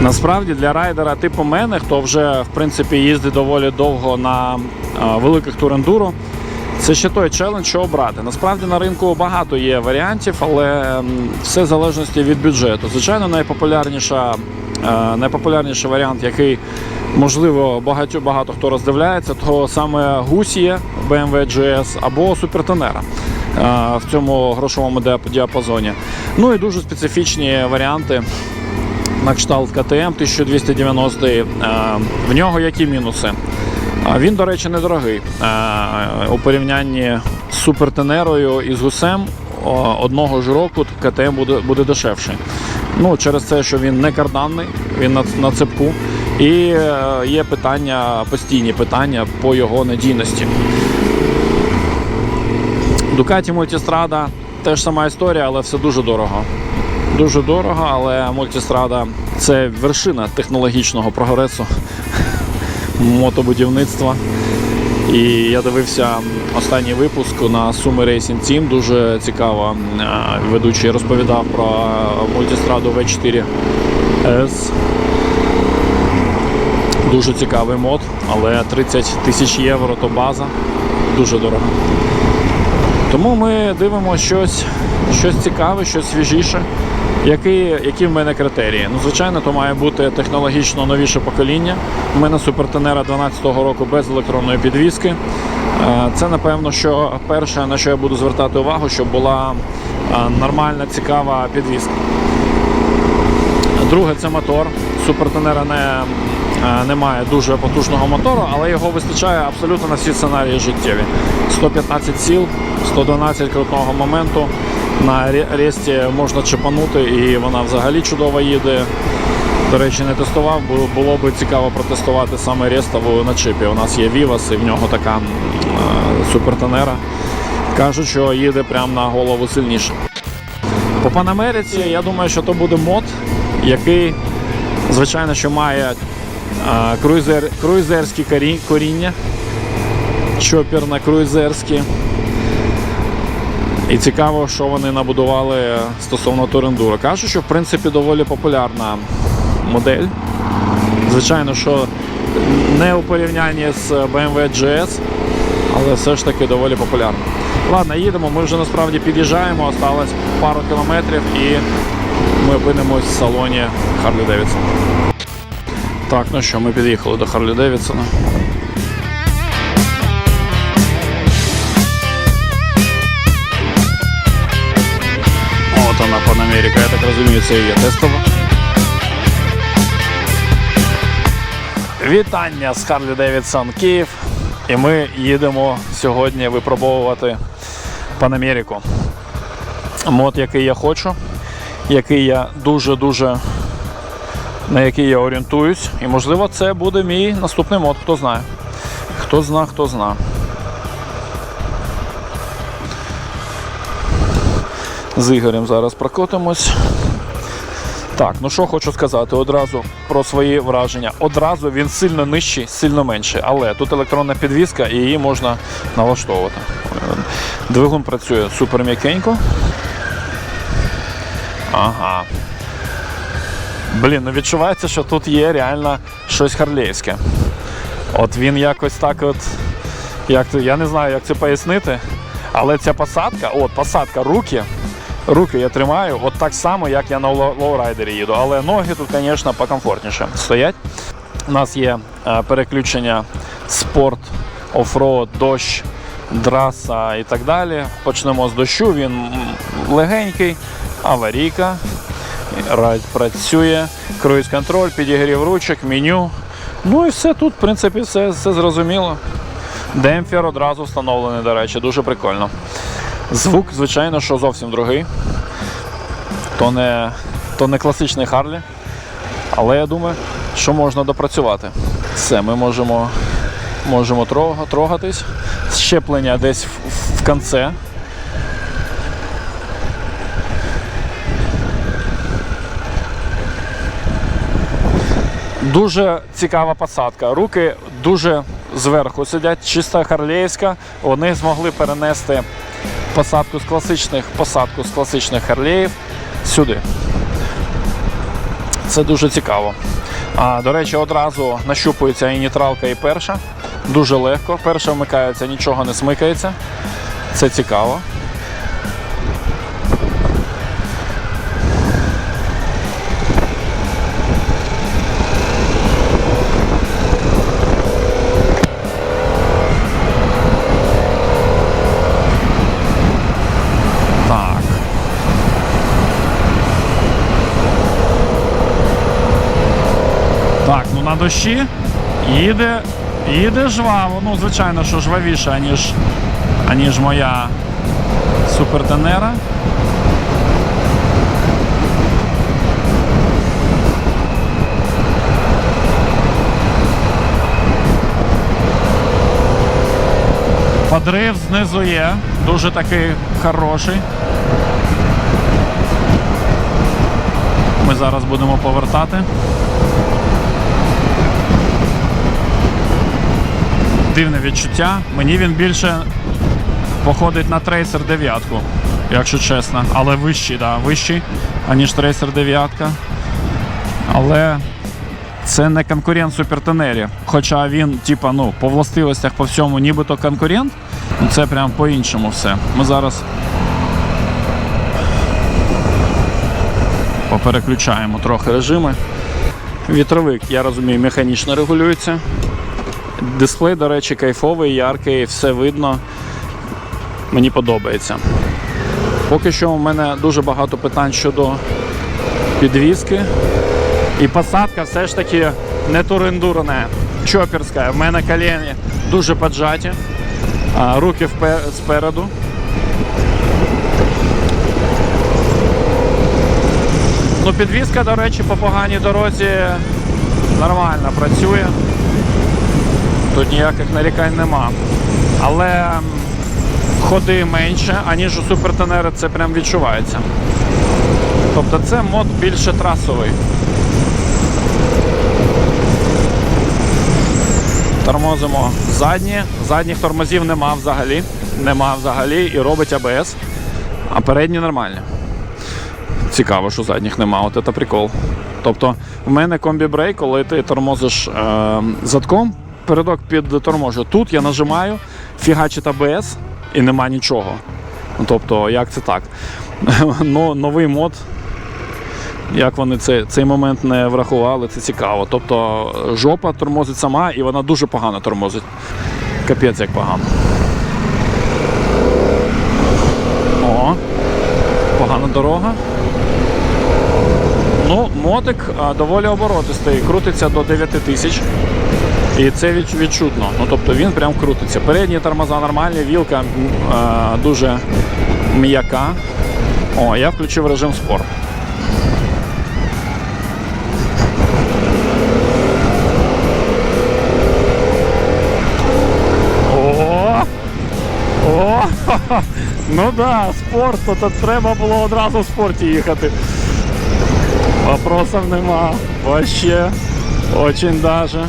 Насправді для райдера типу мене, хто вже в принципі їздить доволі довго на великих турендуро, це ще той челендж, що обрати. Насправді на ринку багато є варіантів, але все в залежності від бюджету. Звичайно, найпопулярніша, е, найпопулярніший варіант, який можливо багато, багато хто роздивляється, то саме Гусія BMW GS або Супертенера е, в цьому грошовому діап- діапазоні. Ну і дуже специфічні варіанти на кшталт КТМ 1290. Е, В нього які мінуси? Він, до речі, недорогий. Е, У порівнянні з супертенерою і з гусем одного ж року КТМ буде, буде дешевший. Ну, через те, що він не карданний, він на, на цепку. І е, є питання, постійні питання по його надійності. Ducati Multistrada теж сама історія, але все дуже дорого. Дуже дорого, але Multistrada – це вершина технологічного прогресу мотобудівництва. І я дивився останній випуск на Sumo Racing Team. Дуже цікаво. е, Ведучий розповідав про Multistrada V4 S. Дуже цікавий мод, але 30 тисяч євро то база. Дуже дорого. Тому ми дивимося щось, щось цікаве, щось свіжіше. Які, які в мене критерії? Ну, звичайно, то має бути технологічно новіше покоління. У мене супертенера 12-го року без електронної підвіски. Е, Це напевно, що перше, на що я буду звертати увагу, щоб була е, нормальна, цікава підвіска. Друге це мотор. Супертенера не, е, не має дуже потужного мотору, але його вистачає абсолютно на всі сценарії життєві. 115 сіл, 112 крутного моменту. На ре- ресті можна чепанути і вона взагалі чудово їде. До речі, не тестував, бо було б цікаво протестувати саме рестову на чипі. У нас є Vivas і в нього така е, супертенера. Кажуть, що їде прямо на голову сильніше. По Панамериці, я думаю, що то буде мод, який, звичайно, що має а, круїзер, круїзерські корі- коріння, чопір на круїзерські. І цікаво, що вони набудували стосовно Турендура. Кажуть, що в принципі доволі популярна модель. Звичайно, що не у порівнянні з BMW GS, але все ж таки доволі популярна. Ладно, їдемо, ми вже насправді під'їжджаємо, осталось пару кілометрів і ми опинимось в салоні Харлі Девідсона. Так, ну що, ми під'їхали до Харлі Девідсона. От вона я так розумію, це і є тестова. Вітання з Харлі Девідсон Київ. І ми їдемо сьогодні випробовувати Панамерику. Мод, який я хочу, який я дуже-дуже на який я орієнтуюсь. І можливо це буде мій наступний мод, хто знає. Хто зна, хто зна. З Ігорем зараз прокотимось. Так, ну що хочу сказати одразу про свої враження. Одразу він сильно нижчий, сильно менший, але тут електронна підвізка і її можна налаштовувати. Двигун працює супер м'якенько. Ага. Блін, ну відчувається, що тут є реально щось харлейське. От він якось так от. Як я не знаю, як це пояснити. Але ця посадка, от посадка руки. Руки я тримаю от так само, як я на лоу- лоурайдері їду. Але ноги тут, звісно, покомфортніше стоять. У нас є е, переключення спорт, офроуд, дощ, драса і так далі. Почнемо з дощу. Він легенький, аварійка. Райд працює, круїз контроль, підігрів ручок, меню. Ну і все тут, в принципі, все, все зрозуміло. Демпфер одразу встановлений, до речі, дуже прикольно. Звук, звичайно, що зовсім другий. То не, то не класичний Харлі. Але я думаю, що можна допрацювати. Все, ми можемо, можемо трогатись. Щеплення десь в, в кінці. Дуже цікава посадка. Руки дуже зверху сидять, чиста харлеївська. Вони змогли перенести посадку з класичних посадку з класичних харлеїв сюди. Це дуже цікаво. А, до речі, одразу нащупується і нейтралка, і перша. Дуже легко. Перша вмикається, нічого не смикається. Це цікаво. Дощі їде, їде жваво. Ну, звичайно, що жвавіше, аніж, аніж моя супертенера. Подрив знизу є, дуже такий хороший. Ми зараз будемо повертати. Дивне відчуття. Мені він більше походить на трейсер 9, якщо чесно. Але вищий, да, вищий, аніж трейсер 9. Але це не конкурент супертенері. Хоча він, типа, ну, по властивостях по всьому, нібито конкурент, ну це прям по-іншому все. Ми зараз попереключаємо трохи режими. Вітровик, я розумію, механічно регулюється. Дисплей, до речі, кайфовий, яркий, все видно. Мені подобається. Поки що у мене дуже багато питань щодо підвіски. І посадка все ж таки не турендурна, чоперська. В мене коліни дуже поджаті, руки спереду. Ну, підвіска, до речі, по поганій дорозі нормально працює. Тут ніяких нарікань нема. Але ходи менше, аніж у супертенери це прям відчувається. Тобто це мод більше трасовий. Тормозимо задні. Задніх тормозів нема взагалі. Нема взагалі і робить АБС. А передні нормальні. Цікаво, що задніх нема. От це прикол. Тобто, в мене комбі-брейк, коли ти тормозиш е, задком, передок під торможу. Тут я нажимаю, фігачить АБС і нема нічого. Ну, Тобто, як це так? ну, новий мод. Як вони цей, цей момент не врахували, це цікаво. Тобто жопа тормозить сама і вона дуже погано тормозить. Капець як погано. О, погана дорога. Ну, мотик доволі оборотистий, крутиться до 9 тисяч. І це відч- відчутно. Ну, тобто він прям крутиться. Передні тормоза нормальні, вілка а, дуже м'яка. О, я включив режим спорт. Ну да, спорт, то треба було одразу в спорті їхати. Вопросов нема. Вообще. Очень даже.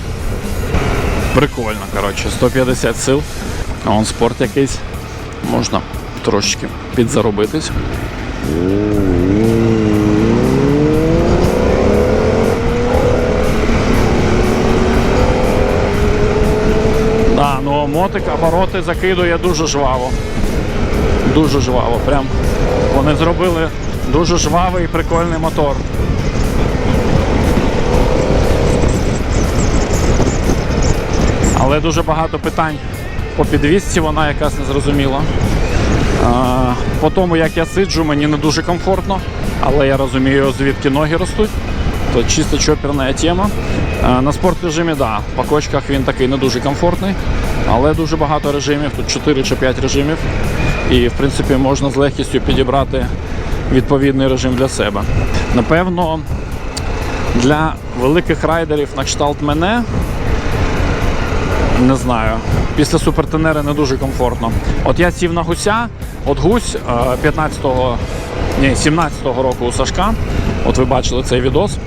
Прикольно, коротше, 150 сил. А он спорт якийсь. Можна трошечки підзаробитись. Да, ну мотик обороти закидує дуже жваво. Дуже жваво. Прям вони зробили дуже жвавий і прикольний мотор. Але дуже багато питань по підвісці, вона якась незрозуміла. По тому, як я сиджу, мені не дуже комфортно, але я розумію, звідки ноги ростуть. То чисто чоперна тема. На спорт режимі, да, по кочках він такий не дуже комфортний, але дуже багато режимів, тут 4 чи 5 режимів. І в принципі можна з легкістю підібрати відповідний режим для себе. Напевно, для великих райдерів на кшталт мене не знаю. Після супертенери не дуже комфортно. От я сів на гуся, от гусь е, 15-го, ні, 17-го року у Сашка. От ви бачили цей відос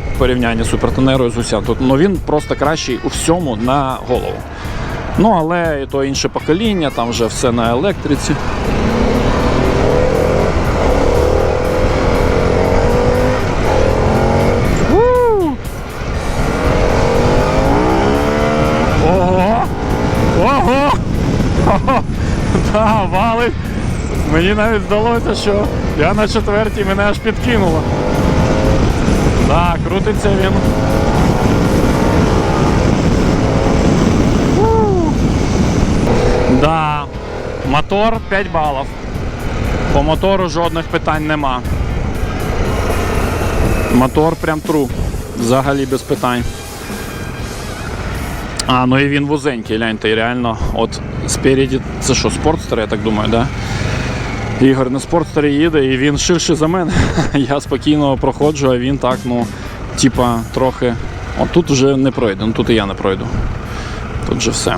з супертенерою з гуся. Тут ну він просто кращий у всьому на голову. Ну, але і то інше покоління, там вже все на електриці. Мені навіть здалося, що я на четвертій мене аж підкинуло. Так, крутиться він. Да, мотор 5 балів. По мотору жодних питань нема. Мотор прям тру. Взагалі без питань. А, ну і він вузенький, гляньте, реально, от спереді, це що, спортстер, я так думаю, да? Ігор на спортстері їде і він ширший за мене. Я спокійно проходжу, а він так, ну, типа, трохи. От тут вже не пройде, ну тут і я не пройду. Тут же все.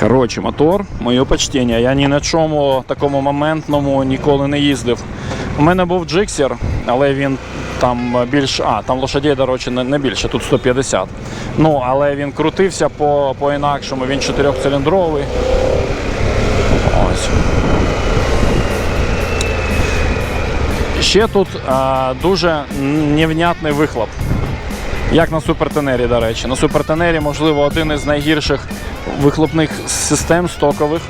Коротше, мотор, моє почтення. Я ні на чому такому моментному ніколи не їздив. У мене був джиксер, але він там більш. А, там лошадей, до речі, не, більше, тут 150. Ну, але він крутився по, по-інакшому, він чотирьохциліндровий. Ось. Ще тут а, дуже невнятний вихлоп. Як на супертенері, до речі. На супертенері, можливо, один із найгірших вихлопних систем стокових.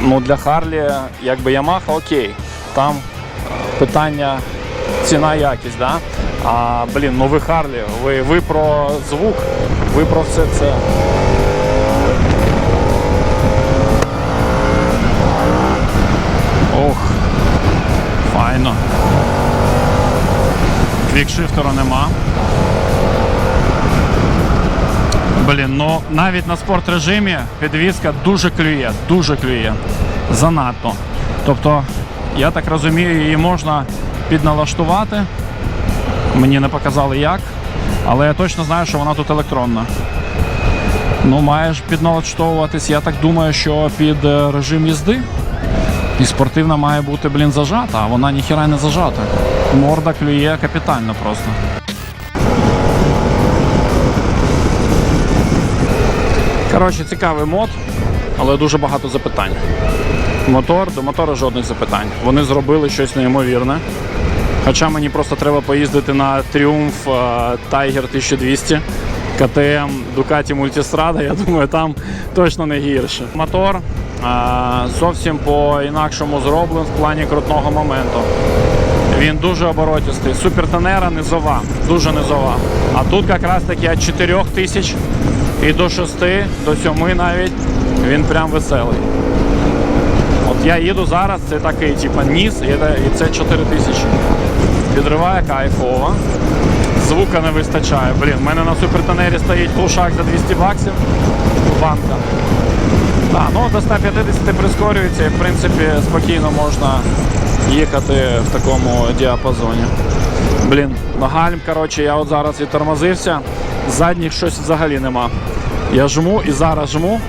Ну, для Харлі, якби Yamaha, окей. Там питання ціна якість, да? А блін, ну ви Харлі, ви, ви про звук, ви про все це. Квікшифтера нема. Блін, ну навіть на спорт режимі підвізка дуже клює, дуже клює. Занадто. Тобто, я так розумію, її можна підналаштувати. Мені не показали як, але я точно знаю, що вона тут електронна. Ну, маєш підналаштовуватись, я так думаю, що під е, режим їзди. І спортивна має бути, блін, зажата, а вона ніхіра не зажата. Морда клює капітально просто. Коротше, цікавий мод, але дуже багато запитань. Мотор, до мотора жодних запитань. Вони зробили щось неймовірне. Хоча мені просто треба поїздити на е, Tiger 1200, КТМ Ducati Multistrada, я думаю, там точно не гірше. Мотор зовсім по-інакшому зроблений в плані крутного моменту. Він дуже оборотистий. Супертенера низова, дуже низова. А тут якраз таки від 4 тисяч і до 6, до 7 навіть він прям веселий. От я їду зараз, це такий, типа ніс, і це, 4 тисячі. Підриває кайфово. Звука не вистачає. Блін, в мене на супертенері стоїть глушак за 200 баксів. Банка. Так, ну до 150 прискорюється і в принципі спокійно можна їхати в такому діапазоні. Блін, на гальм, коротше, я от зараз відтормозився, задніх щось взагалі нема. Я жму і зараз жму.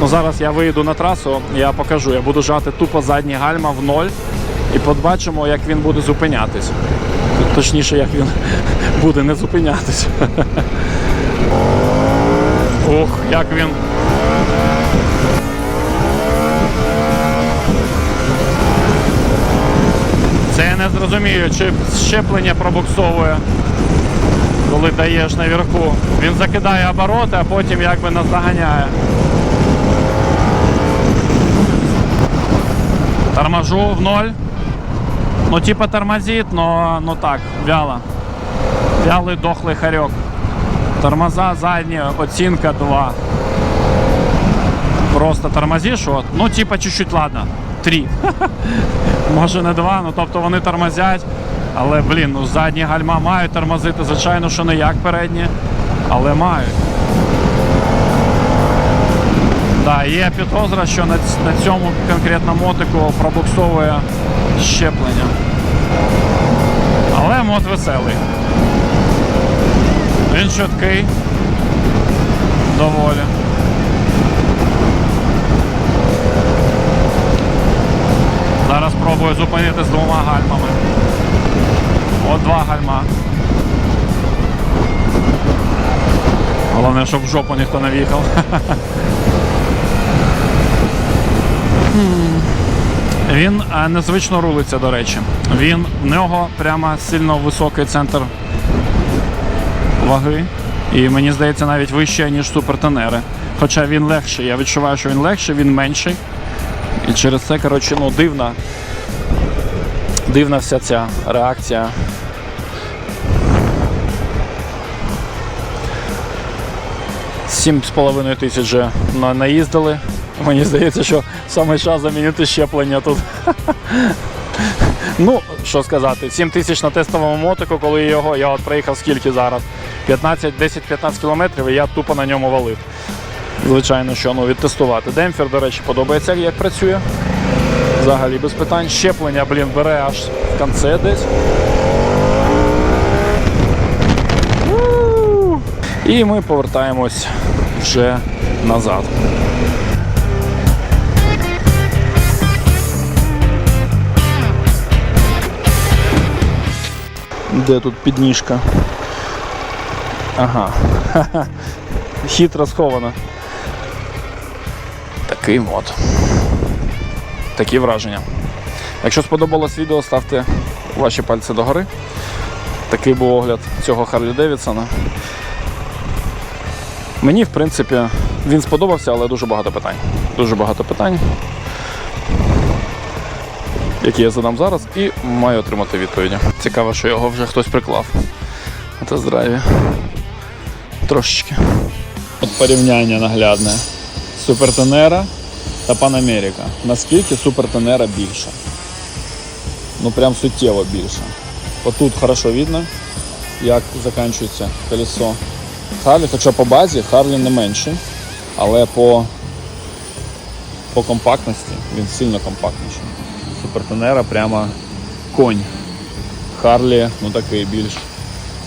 Ну зараз я вийду на трасу, я покажу. Я буду жати тупо задні гальма в ноль і побачимо, як він буде зупинятись. Точніше, як він буде не зупинятись. Ох, як він. Це я не зрозумію, чи щеплення пробуксовує, коли даєш наверху. Він закидає обороти, а потім якби наздоганяє. Торможу в ноль. Ну, типа тормозит, но ну так, вяло. Вялий дохлий харек. Тормоза задні, оцінка 2. Просто тормозиш, от. Ну, типа чуть-чуть, ладно. 3. Може не 2, ну тобто вони тормозять. Але, блін, ну задні гальма мають тормозити, звичайно, що не як передні, але мають. Да, є підозра, що на, на цьому конкретно мотику пробуксовує щеплення. Але мод веселий. Він швидкий. Доволі. Зараз спробую зупинити з двома гальмами. От два гальма. Головне, щоб в жопу ніхто не в'їхав. Він е, незвично рулиться, до речі. Він в нього прямо сильно високий центр ваги. І мені здається, навіть вище, ніж супертенери. Хоча він легший. Я відчуваю, що він легший, він менший. І через це, коротше, ну, дивна. Дивна вся ця реакція. Сім з половиною тисяч вже наїздили. Мені здається, що саме час замінити щеплення тут. Ну, що сказати, 7 тисяч на тестовому мотику, коли його, я от проїхав скільки зараз? 15, 10-15 кілометрів і я тупо на ньому валив. Звичайно, що ну, відтестувати. Демпфер, до речі, подобається, як працює. Взагалі без питань. Щеплення, блін, бере аж в кінці десь. І ми повертаємось вже назад. Де тут підніжка? Ага. Хитро схована. Такий мод. Такі враження. Якщо сподобалось відео, ставте ваші пальці догори. Такий був огляд цього Харлі Девідсона. Мені, в принципі, він сподобався, але дуже багато питань. Дуже багато питань, які я задам зараз, і маю отримати відповіді. Цікаво, що його вже хтось приклав. На тест-драйві. Трошечки. От порівняння наглядне. Супертенера та Панамерика. Наскільки Супертенера більша? Ну прям суттєво більше. Отут хорошо видно, як закінчується колесо Харлі, хоча по базі Харлі не менший, але по, по компактності він сильно компактніший. Супертенера прямо конь. Харлі, ну такий більш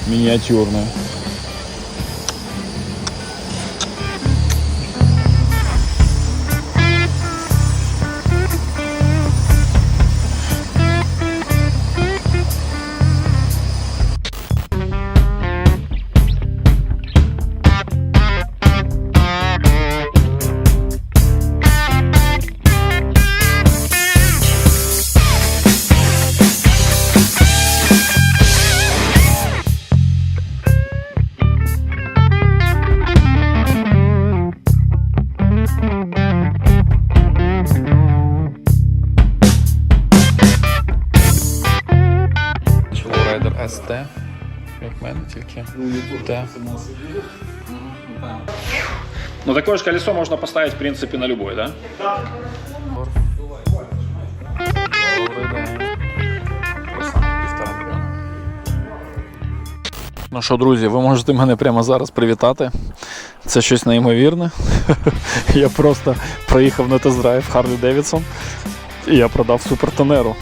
мініатюрний. Мене тільки. Т. Ну такое же колесо можно поставить, в принципе, на любой, да? Ну що, друзі, ви можете мене прямо зараз привітати. Це щось неймовірне. Я просто проїхав на тест-драйв Харлі Девідсон і я продав супертонеру.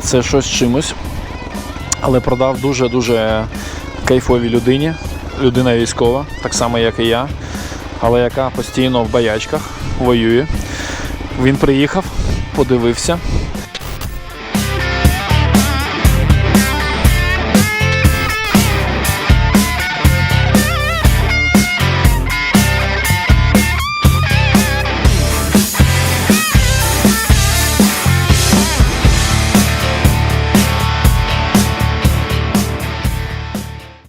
Це щось чимось. Але продав дуже-дуже кайфовій людині. Людина військова, так само, як і я, але яка постійно в боячках воює. Він приїхав, подивився,